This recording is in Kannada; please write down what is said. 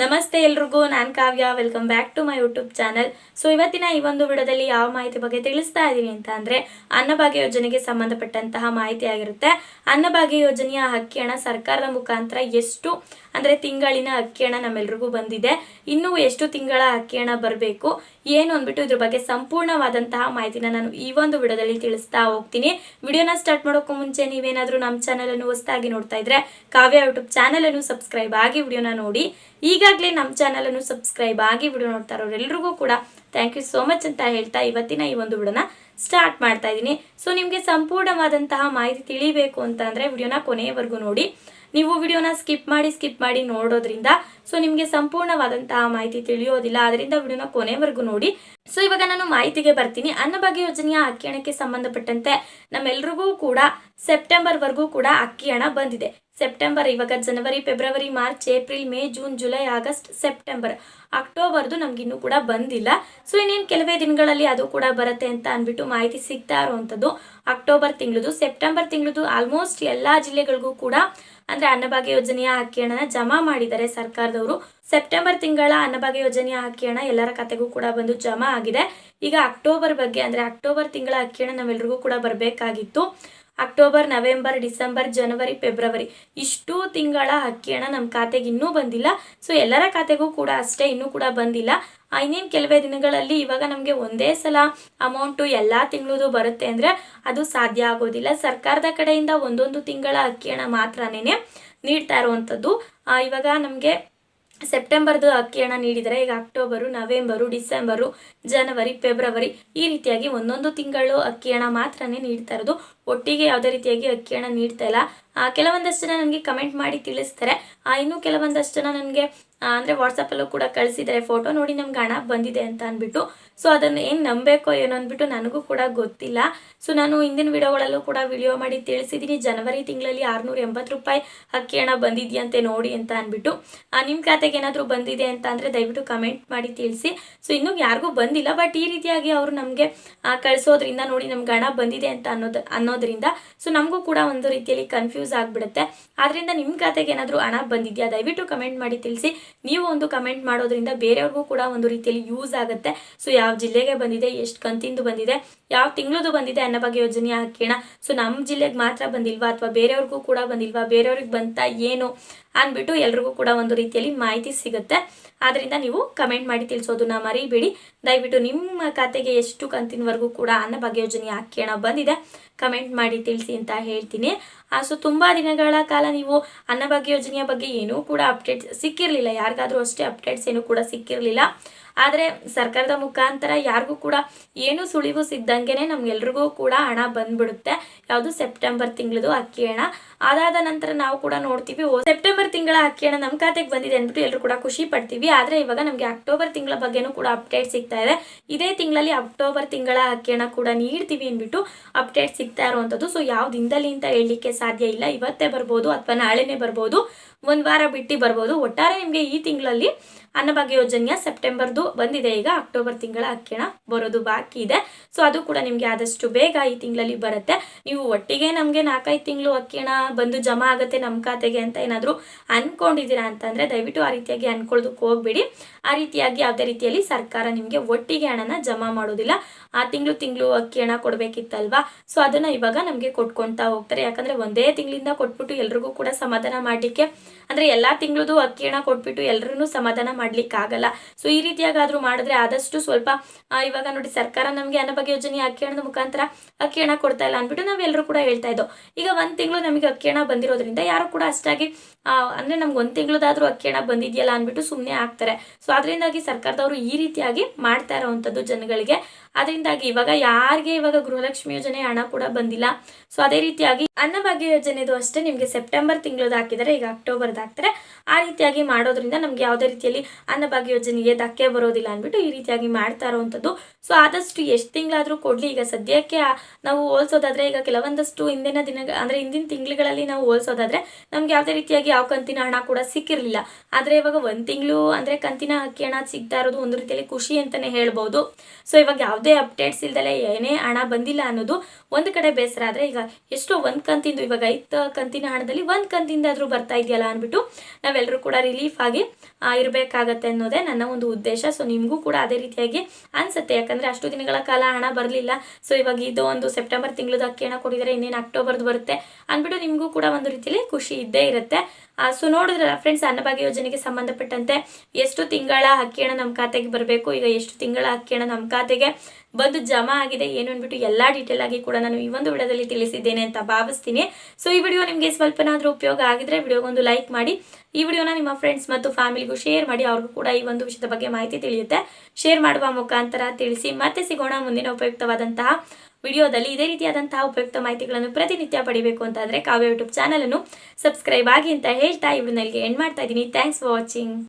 ನಮಸ್ತೆ ಎಲ್ರಿಗೂ, ನಾನು Kavya. Welcome back to my YouTube channel so ಇವತ್ತಿನ ಈ ಒಂದು ವಿಡಿಯೋದಲ್ಲಿ ಯಾವ ಮಾಹಿತಿ ಬಗ್ಗೆ ತಿಳಿಸ್ತಾ ಇದ್ದೀನಿ ಅಂತ ಅಂದರೆ, ಅನ್ನಭಾಗ್ಯ ಯೋಜನೆಗೆ ಸಂಬಂಧಪಟ್ಟಂತಹ ಮಾಹಿತಿ ಆಗಿರುತ್ತೆ. ಅನ್ನಭಾಗ್ಯ ಯೋಜನೆಯ ಅಕ್ಕಿ ಹಣ ಸರ್ಕಾರದ ಮುಖಾಂತರ ಎಷ್ಟು ಅಂದರೆ ತಿಂಗಳಿನ ಅಕ್ಕಿ ಹಣ ನಮ್ಮೆಲ್ರಿಗೂ ಬಂದಿದೆ. ಇನ್ನೂ ಎಷ್ಟು ತಿಂಗಳ ಅಕ್ಕಿ ಹಣ ಬರಬೇಕು? ಏನು ಅಂದ್ಬಿಟ್ಟು ಇದ್ರ ಬಗ್ಗೆ ಸಂಪೂರ್ಣವಾದಂತಹ ಮಾಹಿತಿನ ನಾನು ಈ ಒಂದು ವಿಡಿಯೋದಲ್ಲಿ ತಿಳಿಸ್ತಾ ಹೋಗ್ತೀನಿ. ವಿಡಿಯೋನ ಸ್ಟಾರ್ಟ್ ಮಾಡೋಕ್ಕೂ ಮುಂಚೆ ನೀವೇನಾದರೂ ನಮ್ಮ ಚಾನಲನ್ನು ಹೊಸದಾಗಿ ನೋಡ್ತಾ ಇದ್ರೆ ಕಾವ್ಯ ಯೂಟ್ಯೂಬ್ ಚಾನಲನ್ನು ಸಬ್ಸ್ಕ್ರೈಬ್ ಆಗಿ ವಿಡಿಯೋನ ನೋಡಿ. ಈಗಾಗಲೇ ನಮ್ಮ ಚಾನಲನ್ನು ಸಬ್ಸ್ಕ್ರೈಬ್ ಆಗಿ ವಿಡಿಯೋ ನೋಡ್ತಾ ಇರೋರೆಲ್ರಿಗೂ ಕೂಡ ಥ್ಯಾಂಕ್ ಯು ಸೋ ಮಚ್ ಅಂತ ಹೇಳ್ತಾ ಇವತ್ತಿನ ಈ ಒಂದು ವಿಡಿಯೋನ ಸ್ಟಾರ್ಟ್ ಮಾಡ್ತಾ ಇದ್ದೀನಿ. ಸೊ ನಿಮಗೆ ಸಂಪೂರ್ಣವಾದಂತಹ ಮಾಹಿತಿ ತಿಳಿಬೇಕು ಅಂತ ಅಂದರೆ ವಿಡಿಯೋನ ಕೊನೆಯವರೆಗೂ ನೋಡಿ. ನೀವು ವಿಡಿಯೋನ ಸ್ಕಿಪ್ ಮಾಡಿ ಸ್ಕಿಪ್ ಮಾಡಿ ನೋಡೋದ್ರಿಂದ ಸೊ ನಿಮಗೆ ಸಂಪೂರ್ಣವಾದಂತಹ ಮಾಹಿತಿ ತಿಳಿಯೋದಿಲ್ಲ. ಅದರಿಂದ ವಿಡಿಯೋನ ಕೊನೆವರೆಗೂ ನೋಡಿ. ಸೊ ಇವಾಗ ನಾನು ಮಾಹಿತಿಗೆ ಬರ್ತೀನಿ. ಅನ್ನಭಾಗ್ಯ ಯೋಜನೆಯ ಅಕ್ಕಿ ಹಣಕ್ಕೆ ಸಂಬಂಧಪಟ್ಟಂತೆ ನಮ್ಮೆಲ್ರಿಗೂ ಕೂಡ ಸೆಪ್ಟೆಂಬರ್ವರೆಗೂ ಕೂಡ ಅಕ್ಕಿ ಹಣ ಬಂದಿದೆ. ಸೆಪ್ಟೆಂಬರ್, ಇವಾಗ ಜನವರಿ, February, March, April, May, June, July, August, September. ಅಕ್ಟೋಬರ್ದು ನಮ್ಗಿನ್ನೂ ಕೂಡ ಬಂದಿಲ್ಲ. ಸೊ ಇನ್ನೇನು ಕೆಲವೇ ದಿನಗಳಲ್ಲಿ ಅದು ಕೂಡ ಬರುತ್ತೆ ಅಂತ ಅಂದ್ಬಿಟ್ಟು ಮಾಹಿತಿ ಸಿಗ್ತಾ ಇರುವಂಥದ್ದು. ಅಕ್ಟೋಬರ್ ತಿಂಗಳದು, ಸೆಪ್ಟೆಂಬರ್ ತಿಂಗಳದು ಆಲ್ಮೋಸ್ಟ್ ಎಲ್ಲ ಜಿಲ್ಲೆಗಳಿಗೂ ಕೂಡ ಅಂದ್ರೆ ಅನ್ನಭಾಗ್ಯ ಯೋಜನೆಯ ಅಕ್ಕಿ ಹಣನ ಜಮಾ ಮಾಡಿದ್ದಾರೆ ಸರ್ಕಾರದವರು ಸೆಪ್ಟೆಂಬರ್ ತಿಂಗಳ ಅನ್ನಭಾಗ್ಯ ಯೋಜನೆಯ ಅಕ್ಕಿ ಹಣ ಎಲ್ಲರ ಖಾತೆಗೂ ಕೂಡ ಬಂದು ಜಮಾ ಆಗಿದೆ. ಈಗ ಅಕ್ಟೋಬರ್ ಬಗ್ಗೆ ಅಂದ್ರೆ ಅಕ್ಟೋಬರ್ ತಿಂಗಳ ಅಕ್ಕಿ ಹಣ ನಾವೆಲ್ಲರಿಗೂ ಕೂಡ ಬರಬೇಕಾಗಿತ್ತು. ಅಕ್ಟೋಬರ್, ನವೆಂಬರ್, ಡಿಸೆಂಬರ್, ಜನವರಿ, ಫೆಬ್ರವರಿ. ಇಷ್ಟು ತಿಂಗಳ ಅಕ್ಕಿ ಹಣ ನಮ್ಮ ಖಾತೆಗೆ ಇನ್ನೂ ಬಂದಿಲ್ಲ. ಸೊ ಎಲ್ಲರ ಖಾತೆಗೂ ಕೂಡ ಅಷ್ಟೇ, ಇನ್ನೂ ಕೂಡ ಬಂದಿಲ್ಲ. ಇನ್ನೇನು ಕೆಲವೇ ದಿನಗಳಲ್ಲಿ ಇವಾಗ ನಮಗೆ ಒಂದೇ ಸಲ ಅಮೌಂಟು ಎಲ್ಲ ತಿಂಗಳದು ಬರುತ್ತೆ ಅಂದರೆ ಅದು ಸಾಧ್ಯ ಆಗೋದಿಲ್ಲ. ಸರ್ಕಾರದ ಕಡೆಯಿಂದ ಒಂದೊಂದು ತಿಂಗಳ ಅಕ್ಕಿ ಹಣ ಮಾತ್ರನೇ ನೀಡ್ತಾ ಇರುವಂಥದ್ದು. ಇವಾಗ ನಮಗೆ ಸೆಪ್ಟೆಂಬರ್ದು ಅಕ್ಕಿ ಹಣ ನೀಡಿದರೆ ಈಗ ಅಕ್ಟೋಬರು, ನವೆಂಬರು, ಡಿಸೆಂಬರು, ಜನವರಿ, ಫೆಬ್ರವರಿ ಈ ರೀತಿಯಾಗಿ ಒಂದೊಂದು ತಿಂಗಳು ಅಕ್ಕಿ ಹಣ ಮಾತ್ರನೇ ನೀಡ್ತಾ ಇರೋದು. ಒಟ್ಟಿಗೆ ಯಾವುದೇ ರೀತಿಯಾಗಿ ಅಕ್ಕಿ ಹಣ ನೀಡ್ತಾ ಇಲ್ಲ. ಕೆಲವೊಂದಷ್ಟು ಜನ ನನಗೆ ಕಮೆಂಟ್ ಮಾಡಿ ತಿಳಿಸ್ತಾರೆ. ಆ, ಇನ್ನು ಕೆಲವೊಂದಷ್ಟು ಜನ ನನಗೆ ಅಂದರೆ ವಾಟ್ಸಪ್ಪಲ್ಲೂ ಕೂಡ ಕಳಿಸಿದ್ದಾರೆ. ಫೋಟೋ ನೋಡಿ ನಮ್ಗೆ ಹಣ ಬಂದಿದೆ ಅಂತ ಅಂದ್ಬಿಟ್ಟು. ಸೊ ಅದನ್ನು ಏನು ನಂಬೇಕೋ ಏನೋ ಅಂದ್ಬಿಟ್ಟು ನನಗೂ ಕೂಡ ಗೊತ್ತಿಲ್ಲ. ಸೊ ನಾನು ಹಿಂದಿನ ವಿಡಿಯೋಗಳಲ್ಲೂ ಕೂಡ ವಿಡಿಯೋ ಮಾಡಿ ತಿಳಿಸಿದ್ದೀನಿ. ಜನವರಿ ತಿಂಗಳಲ್ಲಿ ಆರುನೂರ ಎಂಬತ್ತು ರೂಪಾಯಿ ಅಕ್ಕಿ ಹಣ ಬಂದಿದೆಯಂತೆ ನೋಡಿ ಅಂತ ಅಂದ್ಬಿಟ್ಟು. ನಿಮ್ಮ ಖಾತೆಗೆ ಏನಾದರೂ ಬಂದಿದೆ ಅಂತ ಅಂದರೆ ದಯವಿಟ್ಟು ಕಮೆಂಟ್ ಮಾಡಿ ತಿಳಿಸಿ. ಸೊ ಇನ್ನೂ ಯಾರಿಗೂ ಬಂದಿಲ್ಲ ಬಟ್ ಈ ರೀತಿಯಾಗಿ ಅವರು ನಮಗೆ ಕಳಿಸೋದ್ರಿಂದ ನೋಡಿ ನಮ್ಗೆ ಹಣ ಬಂದಿದೆ ಅಂತ ಅನ್ನೋದು ಅನ್ನೋದ್ರಿಂದ. ಸೊ ನಮಗೂ ಕೂಡ ಒಂದು ರೀತಿಯಲ್ಲಿ ಕನ್ಫ್ಯೂಸ್ ಆಗಿಬಿಡುತ್ತೆ. ಆದ್ದರಿಂದ ನಿಮ್ಮ ಖಾತೆಗೆ ಏನಾದರೂ ಹಣ ಬಂದಿದೆಯಾ? ದಯವಿಟ್ಟು ಕಮೆಂಟ್ ಮಾಡಿ ತಿಳಿಸಿ. ನೀವು ಒಂದು ಕಮೆಂಟ್ ಮಾಡೋದ್ರಿಂದ ಬೇರೆಯವ್ರಿಗೂ ಕೂಡ ಒಂದು ರೀತಿಯಲ್ಲಿ ಯೂಸ್ ಆಗುತ್ತೆ. ಸೊ ಯಾವ ಜಿಲ್ಲೆಗೆ ಬಂದಿದೆ, ಎಷ್ಟು ಕಂತಿಂದು ಬಂದಿದೆ, ಯಾವ ತಿಂಗಳದು ಬಂದಿದೆ ಅನ್ನೋ ಬಗ್ಗೆ ಯೋಜನೆ ಹಾಕೋಣ ಸೊ ನಮ್ಮ ಜಿಲ್ಲೆಗೆ ಮಾತ್ರ ಬಂದಿಲ್ವಾ ಅಥವಾ ಬೇರೆಯವ್ರಿಗೂ ಕೂಡ ಬಂದಿಲ್ವಾ? ಬೇರೆಯವ್ರಿಗೆ ಬಂತ ಏನು ಅಂದ್ಬಿಟ್ಟು ಎಲ್ರಿಗೂ ಕೂಡ ಒಂದು ರೀತಿಯಲ್ಲಿ ಮಾಹಿತಿ ಸಿಗುತ್ತೆ. ಆದ್ರಿಂದ ನೀವು ಕಮೆಂಟ್ ಮಾಡಿ ತಿಳಿಸೋದನ್ನ ಮರಿಬೇಡಿ. ದಯವಿಟ್ಟು ನಿಮ್ಮ ಖಾತೆಗೆ ಎಷ್ಟು ಕಂತಿನವರೆಗೂ ಕೂಡ ಅನ್ನ ಭಾಗ್ಯ ಯೋಜನೆ ಹಾಕೋಣ ಬಂದಿದೆ. ಕಮೆಂಟ್ ಮಾಡಿ ತಿಳಿಸಿ ಅಂತ ಹೇಳ್ತೀನಿ. ಸೊ ತುಂಬ ದಿನಗಳ ಕಾಲ ನೀವು ಅನ್ನಭಾಗ್ಯ ಯೋಜನೆಯ ಬಗ್ಗೆ ಏನೂ ಕೂಡ ಅಪ್ಡೇಟ್ಸ್ ಸಿಕ್ಕಿರಲಿಲ್ಲ. ಯಾರಿಗಾದ್ರೂ ಅಷ್ಟೇ ಅಪ್ಡೇಟ್ಸ್ ಏನೂ ಕೂಡ ಸಿಕ್ಕಿರಲಿಲ್ಲ. ಆದರೆ ಸರ್ಕಾರದ ಮುಖಾಂತರ ಯಾರಿಗೂ ಕೂಡ ಏನು ಸುಳಿವು ಸಿದ್ದಂಗೆ ನಮ್ಗೆಲ್ರಿಗೂ ಕೂಡ ಹಣ ಬಂದ್ಬಿಡುತ್ತೆ. ಯಾವುದು ಸೆಪ್ಟೆಂಬರ್ ತಿಂಗಳದು ಅಕ್ಕಿ ಹಣ. ಅದಾದ ನಂತರ ನಾವು ಕೂಡ ನೋಡ್ತೀವಿ ಸೆಪ್ಟೆಂಬರ್ ತಿಂಗಳ ಅಕ್ಕಿ ಹಣ ನಮ್ಮ ಖಾತೆಗೆ ಬಂದಿದೆ ಅಂದ್ಬಿಟ್ಟು ಎಲ್ಲರೂ ಕೂಡ ಖುಷಿ ಪಡ್ತೀವಿ. ಆದರೆ ಇವಾಗ ನಮಗೆ ಅಕ್ಟೋಬರ್ ತಿಂಗಳ ಬಗ್ಗೆನೂ ಕೂಡ ಅಪ್ಡೇಟ್ ಸಿಗ್ತಾ ಇದೆ. ಇದೇ ತಿಂಗಳಲ್ಲಿ ಅಕ್ಟೋಬರ್ ತಿಂಗಳ ಅಕ್ಕಿ ಹಣ ಕೂಡ ನೀಡ್ತೀವಿ ಅಂದ್ಬಿಟ್ಟು ಅಪ್ಡೇಟ್ ಸಿಗ್ತಾ ಇರುವಂಥದ್ದು. ಸೊ ಯಾವ ದಿನದಲ್ಲಿ ಅಂತ ಹೇಳಲಿಕ್ಕೆ ಸಾಧ್ಯ ಇಲ್ಲ. ಇವತ್ತೇ ಬರ್ಬೋದು ಅಥವಾ ನಾಳೆನೇ ಬರ್ಬೋದು. ಒಂದು ವಾರ ಬಿಟ್ಟು ಬರ್ಬೋದು. ಒಟ್ಟಾರೆ ನಿಮಗೆ ಈ ತಿಂಗಳಲ್ಲಿ ಅನ್ನಭಾಗ್ಯ ಯೋಜನೆಯ ಸೆಪ್ಟೆಂಬರ್ದು ಬಂದಿದೆ. ಈಗ ಅಕ್ಟೋಬರ್ ತಿಂಗಳ ಅಕ್ಕಿಣ ಬರೋದು ಬಾಕಿ ಇದೆ. ಸೊ ಅದು ಕೂಡ ನಿಮಗೆ ಆದಷ್ಟು ಬೇಗ ಈ ತಿಂಗಳಲ್ಲಿ ಬರುತ್ತೆ. ನೀವು ಒಟ್ಟಿಗೆ ನಮಗೆ ನಾಲ್ಕೈದು ತಿಂಗಳು ಅಕ್ಕಿಣ ಬಂದು ಜಮಾ ಆಗುತ್ತೆ ನಮ್ಮ ಖಾತೆಗೆ ಅಂತ ಏನಾದರೂ ಅನ್ಕೊಂಡಿದ್ದೀರಾ ಅಂತಂದರೆ ದಯವಿಟ್ಟು ಆ ರೀತಿಯಾಗಿ ಅನ್ಕೊಳ್ಳೋದಕ್ಕೆ ಹೋಗ್ಬೇಡಿ. ಆ ರೀತಿಯಾಗಿ ಯಾವುದೇ ರೀತಿಯಲ್ಲಿ ಸರ್ಕಾರ ನಿಮಗೆ ಒಟ್ಟಿಗೆ ಹಣನ ಜಮಾ ಮಾಡೋದಿಲ್ಲ. ಆ ತಿಂಗಳು ತಿಂಗಳು ಅಕ್ಕಿ ಹಣ ಕೊಡಬೇಕಿತ್ತಲ್ವಾ? ಸೊ ಅದನ್ನು ಇವಾಗ ನಮಗೆ ಕೊಟ್ಕೊಳ್ತಾ ಹೋಗ್ತಾರೆ. ಯಾಕಂದರೆ ಒಂದೇ ತಿಂಗಳಿಂದ ಕೊಟ್ಬಿಟ್ಟು ಎಲ್ರಿಗೂ ಕೂಡ ಸಮಾಧಾನ ಮಾಡಲಿಕ್ಕೆ, ಅಂದರೆ ಎಲ್ಲ ತಿಂಗಳದು ಅಕ್ಕಿ ಹಣ ಕೊಟ್ಬಿಟ್ಟು ಎಲ್ಲರೂ ಸಮಾಧಾನ ಮಾಡ್ಲಿಕ್ಕೆ ಆಗಲ್ಲ ಸೊ ಈ ರೀತಿಯಾಗಾದರೂ ಮಾಡಿದ್ರೆ ಆದಷ್ಟು ಸ್ವಲ್ಪ ಇವಾಗ ನೋಡಿ ಸರ್ಕಾರ ನಮಗೆ ಅನ್ನಭಾಗ್ಯ ಯೋಜನೆ ಅಕ್ಕಿ ಹಣದ ಮುಖಾಂತರ ಅಕ್ಕಿ ಹಣ ಕೊಡ್ತಾ ಇಲ್ಲ ಅಂದ್ಬಿಟ್ಟು ನಾವೆಲ್ಲರೂ ಕೂಡ ಹೇಳ್ತಾ ಇದ್ದೋ. ಈಗ ಒಂದು ತಿಂಗಳು ನಮಗೆ ಅಕ್ಕಿ ಹಣ ಬಂದಿರೋದ್ರಿಂದ ಯಾರು ಕೂಡ ಅಷ್ಟಾಗಿ ಅಂದ್ರೆ ನಮ್ಗೆ ಒಂದು ತಿಂಗಳದಾದ್ರೂ ಅಕ್ಕಿ ಹಣ ಬಂದಿದೆಯಲ್ಲ ಅಂದ್ಬಿಟ್ಟು ಸುಮ್ಮನೆ ಆಗ್ತಾರೆ. ಸೊ ಅದರಿಂದಾಗಿ ಸರ್ಕಾರದವರು ಈ ರೀತಿಯಾಗಿ ಮಾಡ್ತಾ ಇರೋವಂಥದ್ದು ಜನಗಳಿಗೆ. ಅದರಿಂದಾಗಿ ಇವಾಗ ಯಾರಿಗೆ ಇವಾಗ ಗೃಹಲಕ್ಷ್ಮಿ ಯೋಜನೆ ಹಣ ಕೂಡ ಬಂದಿಲ್ಲ. ಸೊ ಅದೇ ರೀತಿಯಾಗಿ ಅನ್ನಭಾಗ್ಯ ಯೋಜನೆದು ಅಷ್ಟೇ ನಿಮಗೆ ಸೆಪ್ಟೆಂಬರ್ ತಿಂಗಳದ್ದು ಹಾಕಿದರೆ, ಈಗ ಅಕ್ಟೋಬರ್ದು ಹಾಕ್ತಾರೆ. ಆ ರೀತಿಯಾಗಿ ಮಾಡೋದ್ರಿಂದ ನಮ್ಗೆ ಯಾವುದೇ ರೀತಿಯಲ್ಲಿ ಅನ್ನಭಾಗ್ಯ ಯೋಜನೆಗೆ ಧಕ್ಕೆ ಬರೋದಿಲ್ಲ ಅಂದ್ಬಿಟ್ಟು ಈ ರೀತಿಯಾಗಿ ಮಾಡ್ತಾ ಇರೋವಂಥದ್ದು. ಸೊ ಆದಷ್ಟು ಎಷ್ಟು ತಿಂಗಳಾದರೂ ಕೊಡಲಿ. ಈಗ ಸದ್ಯಕ್ಕೆ ನಾವು ಹೋಲ್ಸೋದಾದ್ರೆ ಈಗ ಕೆಲವೊಂದಷ್ಟು ಹಿಂದಿನ ದಿನ ಅಂದರೆ ಹಿಂದಿನ ತಿಂಗಳುಗಳಲ್ಲಿ ನಾವು ಹೋಲ್ಸೋದಾದ್ರೆ ನಮ್ಗೆ ಯಾವುದೇ ರೀತಿಯಾಗಿ ಯಾವ ಕಂತಿನ ಹಣ ಕೂಡ ಸಿಕ್ಕಿರಲಿಲ್ಲ. ಆದರೆ ಇವಾಗ ಒಂದು ತಿಂಗಳು ಅಂದರೆ ಕಂತಿನ ಅಕ್ಕಿ ಹಣ ಸಿಗ್ತಾ ಇರೋದು ಒಂದು ರೀತಿಯಲ್ಲಿ ಖುಷಿ ಅಂತಲೇ ಹೇಳ್ಬೋದು. ಸೊ ಇವಾಗ ಯಾವುದೇ ಅಪ್ಡೇಟ್ಸ್ ಇಲ್ದಲೆ ಏನೇ ಹಣ ಬಂದಿಲ್ಲ ಅನ್ನೋದು ಒಂದು ಕಡೆ ಬೇಸರ. ಆದರೆ ಈಗ ಎಷ್ಟೋ ಒಂದು ಕಂತಿಂದು ಇವಾಗ ಐದು ಕಂತಿನ ಹಣದಲ್ಲಿ ಒಂದು ಕಂತಿಂದಾದರೂ ಬರ್ತಾ ಇದೆಯಲ್ಲ ಅಂದ್ಬಿಟ್ಟು ನಾವೆಲ್ಲರೂ ಕೂಡ ರಿಲೀಫ್ ಆಗಿ ಆ, ಇರಬೇಕಾಗತ್ತೆ ಅನ್ನೋದೇ ನನ್ನ ಒಂದು ಉದ್ದೇಶ. ಸೊ ನಿಮಗೂ ಕೂಡ ಅದೇ ರೀತಿಯಾಗಿ ಅನ್ಸುತ್ತೆ. ಯಾಕಂದರೆ ಅಷ್ಟು ದಿನಗಳ ಕಾಲ ಹಣ ಬರಲಿಲ್ಲ. ಸೊ ಇವಾಗ ಇದು ಒಂದು ಸೆಪ್ಟೆಂಬರ್ ತಿಂಗಳದ ಅಕ್ಕಿ ಹಣ ಕೊಡಿದರೆ ಇನ್ನೇನು ಅಕ್ಟೋಬರ್ದು ಬರುತ್ತೆ ಅಂದ್ಬಿಟ್ಟು ನಿಮಗೂ ಕೂಡ ಒಂದು ರೀತಿಯಲ್ಲಿ ಖುಷಿ ಇದ್ದೇ ಇರುತ್ತೆ. ಸೊ ನೋಡಿದ್ರೆ ಫ್ರೆಂಡ್ಸ್ ಅನ್ನಭಾಗ್ಯ ಯೋಜನೆಗೆ ಸಂಬಂಧಪಟ್ಟಂತೆ ಎಷ್ಟು ತಿಂಗಳ ಅಕ್ಕಿ ಹಣ ನಮ್ಮ ಖಾತೆಗೆ ಬರಬೇಕು? ಈಗ ಎಷ್ಟು ತಿಂಗಳ ಅಕ್ಕಿ ಹಣ ನಮ್ಮ ಖಾತೆಗೆ? ಬಂದು ಜಮಾ ಆಗಿದೆ ಏನು ಅಂದ್ಬಿಟ್ಟು ಎಲ್ಲ ಡೀಟೇಲ್ ಆಗಿ ಕೂಡ ನಾನು ಈ ಒಂದು ವಿಡಿಯೋದಲ್ಲಿ ತಿಳಿಸಿದ್ದೇನೆ ಅಂತ ಭಾವಿಸ್ತೀನಿ. ಸೊ ಈ ವಿಡಿಯೋ ನಿಮಗೆ ಸ್ವಲ್ಪನಾದರೂ ಉಪಯೋಗ ಆಗಿದ್ರೆ ವಿಡಿಯೋಗೊಂದು ಲೈಕ್ ಮಾಡಿ. ಈ ವಿಡಿಯೋನ ನಿಮ್ಮ ಫ್ರೆಂಡ್ಸ್ ಮತ್ತು ಫ್ಯಾಮಿಲಿಗೂ ಶೇರ್ ಮಾಡಿ. ಅವ್ರಿಗೂ ಕೂಡ ಈ ಒಂದು ವಿಷಯದ ಬಗ್ಗೆ ಮಾಹಿತಿ ತಿಳಿಯುತ್ತೆ. ಶೇರ್ ಮಾಡುವ ಮುಖಾಂತರ ತಿಳಿಸಿ. ಮತ್ತೆ ಸಿಗೋಣ ಮುಂದಿನ ಉಪಯುಕ್ತವಾದಂತಹ ವಿಡಿಯೋದಲ್ಲಿ ಇದೇ ರೀತಿಯಾದಂತಹ ಉಪಯುಕ್ತ ಮಾಹಿತಿಗಳನ್ನು ಪ್ರತಿನಿತ್ಯ ಪಡಿಬೇಕು ಅಂತಾದರೆ ಕಾವ್ಯ ಯೂಟ್ಯೂಬ್ ಚಾನಲನ್ನು ಸಬ್ಸ್ಕ್ರೈಬ್ ಆಗಿ ಅಂತ ಹೇಳ್ತಾ ಈ ನನಗೆ ಎಂಡ್ ಮಾಡ್ತಾ ಇದ್ದೀನಿ. Thanks for watching